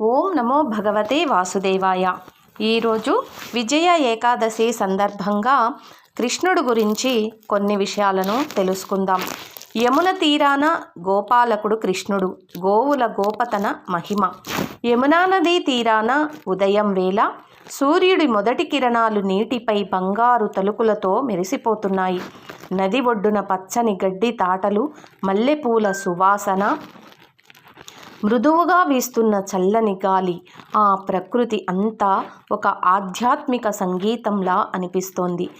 ఓం నమో భగవతే వాసుదేవాయ. ఈరోజు విజయ ఏకాదశి సందర్భంగా కృష్ణుడు గురించి కొన్ని విషయాలను తెలుసుకుందాం. యమున తీరాన గోపాలకుడు కృష్ణుడు గోవుల గోపతన మహిమ. యమునా నదీ తీరాన ఉదయం వేళ సూర్యుడి మొదటి కిరణాలు నీటిపై బంగారు తలుకులతో మెరిసిపోతున్నాయి. నది ఒడ్డున పచ్చని గడ్డి తాటలు మల్లెపూల సువాసన మృదువుగా వీస్తున్న చల్లని గాలి ఆ ప్రకృతి అంతా ఒక ఆధ్యాత్మిక సంగీతంలా అనిపిస్తోంది.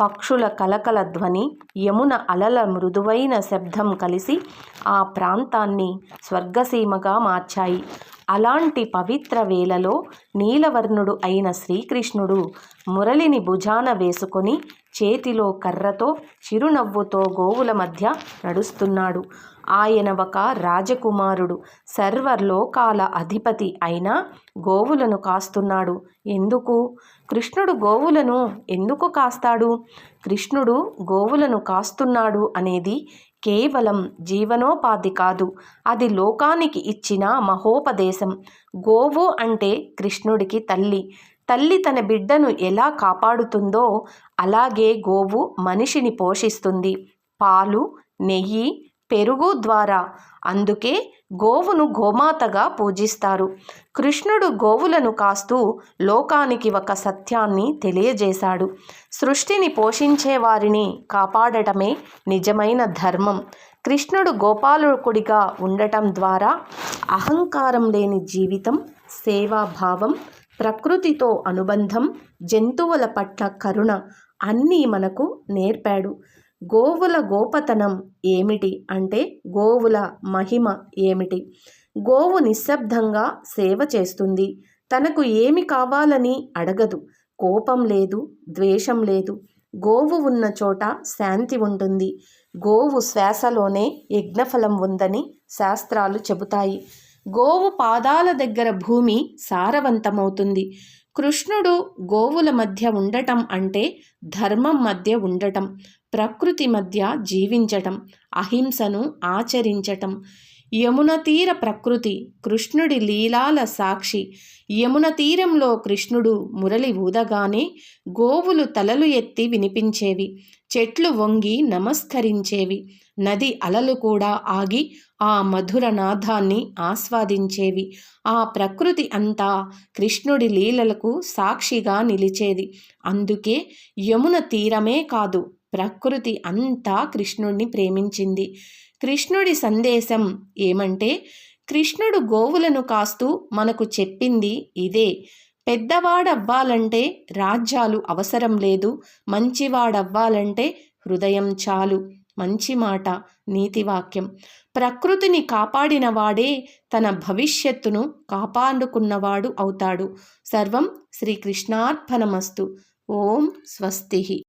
పక్షుల కలకల ధ్వని యమున అలల మృదువైన శబ్దం కలిసి ఆ ప్రాంతాన్ని స్వర్గసీమగా మార్చాయి. అలాంటి పవిత్ర వేలలో నీలవర్ణుడు అయిన శ్రీకృష్ణుడు మురళిని భుజాన వేసుకొని చేతిలో కర్రతో చిరునవ్వుతో గోవుల మధ్య నడుస్తున్నాడు. ఆయన ఒక రాజకుమారుడు సర్వలోకాల అధిపతి అయిన గోవులను కాస్తున్నాడు. ఎందుకు? కృష్ణుడు గోవులను ఎందుకు కాస్తాడు? కృష్ణుడు గోవులను కాస్తున్నాడు అనేది కేవలం జీవనోపాధి కాదు. అది లోకానికి ఇచ్చిన మహోపదేశం. గోవు అంటే కృష్ణుడికి తల్లి. తల్లి తన బిడ్డను ఎలా కాపాడుతుందో అలాగే గోవు మనిషిని పోషిస్తుంది. పాలు నెయ్యి పెరుగు ద్వారా. అందుకే గోవును గోమాతగా పూజిస్తారు. కృష్ణుడు గోవులను కాస్తూ లోకానికి ఒక సత్యాన్ని తెలియజేశాడు. సృష్టిని పోషించే వారిని కాపాడటమే నిజమైన ధర్మం. కృష్ణుడు గోపాలకుడిగా ఉండటం ద్వారా అహంకారం లేని జీవితం సేవాభావం ప్రకృతితో అనుబంధం జంతువుల పట్ల కరుణ అన్నీ మనకు నేర్పాడు. గోవుల గోపతనం ఏమిటి అంటే గోవుల మహిమ ఏమిటి? గోవు నిశ్శబ్దంగా సేవ చేస్తుంది. తనకు ఏమి కావాలని అడగదు. కోపం లేదు ద్వేషం లేదు. గోవు ఉన్న చోట శాంతి ఉంటుంది. గోవు శ్వాసలోనే యజ్ఞఫలం ఉందని శాస్త్రాలు చెబుతాయి. గోవు పాదాల దగ్గర భూమి సారవంతమవుతుంది. కృష్ణుడు గోవుల మధ్య ఉండటం అంటే ధర్మం మధ్య ఉండటం ప్రకృతి మధ్య జీవించటం అహింసను ఆచరించటం. యమున తీర ప్రకృతి కృష్ణుడి లీలాల సాక్షి. యమున తీరంలో కృష్ణుడు మురళి ఊదగానే గోవులు తలలు ఎత్తి వినిపించేవి. చెట్లు వంగి నమస్కరించేవి. నది అలలు కూడా ఆగి ఆ మధుర నాదాన్ని ఆస్వాదించేవి. ఆ ప్రకృతి అంతా కృష్ణుడి లీలలకు సాక్షిగా నిలిచేది. అందుకే యమున తీరమే కాదు ప్రకృతి అంతా కృష్ణుణ్ణి ప్రేమించింది. కృష్ణుడి సందేశం ఏమంటే కృష్ణుడు గోవులను కాస్తూ మనకు చెప్పింది ఇదే. పెద్దవాడవ్వాలంటే రాజ్యాలు అవసరం లేదు. మంచివాడవ్వాలంటే హృదయం చాలు. మంచి మాట నీతివాక్యం ప్రకృతిని కాపాడిన వాడే తన భవిష్యత్తును కాపాడుకున్నవాడు అవుతాడు. సర్వం శ్రీకృష్ణార్పణమస్తు. ఓం స్వస్తి.